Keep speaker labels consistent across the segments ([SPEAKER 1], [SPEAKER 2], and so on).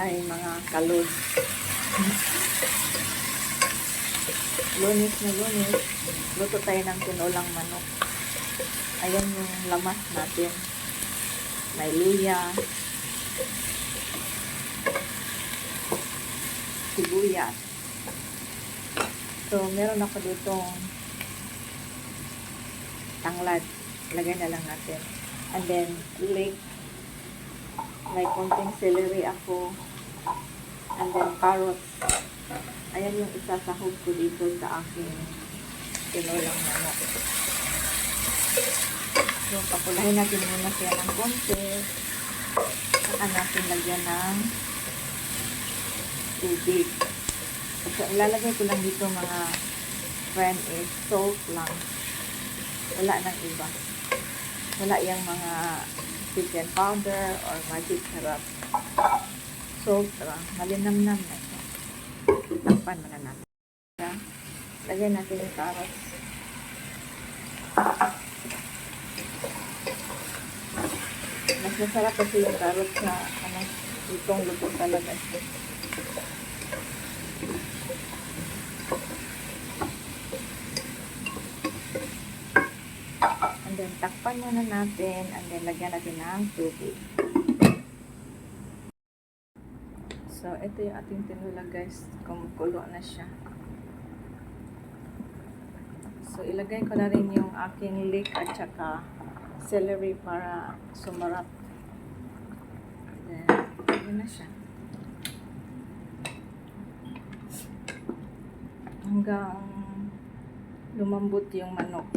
[SPEAKER 1] ay mga kalod. Lunis na lunis, luto tayo ng tinulang manok. Ayan yung lamas natin. May luya, sibuyas. So, meron ako dito tanglad. Lagay na lang natin. And then, leek. May konting celery ako. And then, carrots. Ayan yung isasahog ko dito sa aking tinulang manok. So, papulahin natin muna siya ng konti. Saka natin lagyan ng tubig. So, ilalagay ko lang dito mga friend is salt lang. Wala nang iba. Wala yung mga chicken powder or magic sarap. Lang. Malinamnam na siya. Takpan mo na natin. Lagyan natin yung carrots. Mas masarap kasi yung carrots na ano, itong luto talaga siya. And then, takpan muna natin. And then, lagyan natin ng tubig. So, ito yung ating tinula guys. Kumukulo na siya. So, ilagay ko na rin yung aking leek at saka celery para sumarap. Then, yun na siya. Hanggang lumambot yung manok.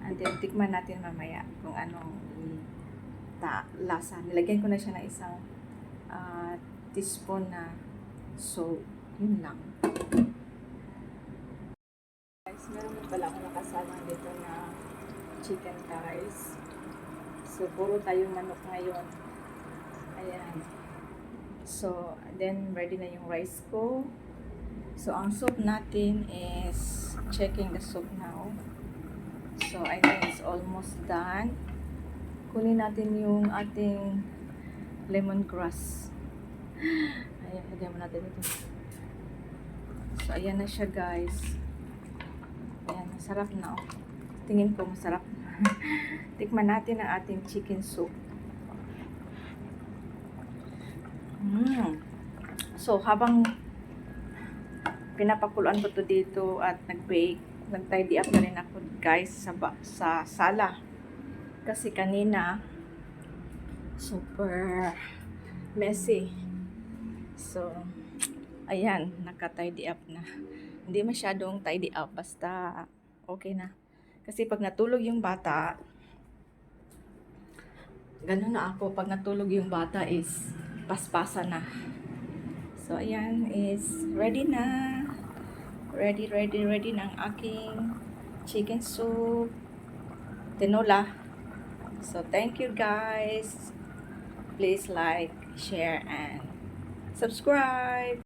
[SPEAKER 1] And then, tikman natin mamaya kung anong ta lasa. Nilagyan ko na siya ng isang ah, teaspoon na salt. Yun lang. Guys, meron din pala ako nakasama dito na chicken thighs. So, puro tayong manok ngayon. Ayan. So, then ready na yung rice ko. So, ang soup natin is checking the soup now. So, I think it's almost done. Kunin natin yung ating lemongrass. Ayan, lagyan mo natin ito. So, ayan na siya guys. Ayan, masarap na oh. Tingin ko masarap. Tikman natin ang ating chicken soup. Mm. So, habang pinapakuluan ko to dito at nag-bake, nag-tidy up na rin ako guys sa, sa sala. Kasi kanina, super messy. So, ayan, naka-tidy up na. Hindi masyadong tidy up, basta okay na. Kasi pag natulog yung bata, ganun na ako. Pag natulog yung bata is paspasa na. So, ayan is ready na. Ready, ready, ready ng aking chicken soup. Tinola. So, thank you guys. Please like, share, and subscribe.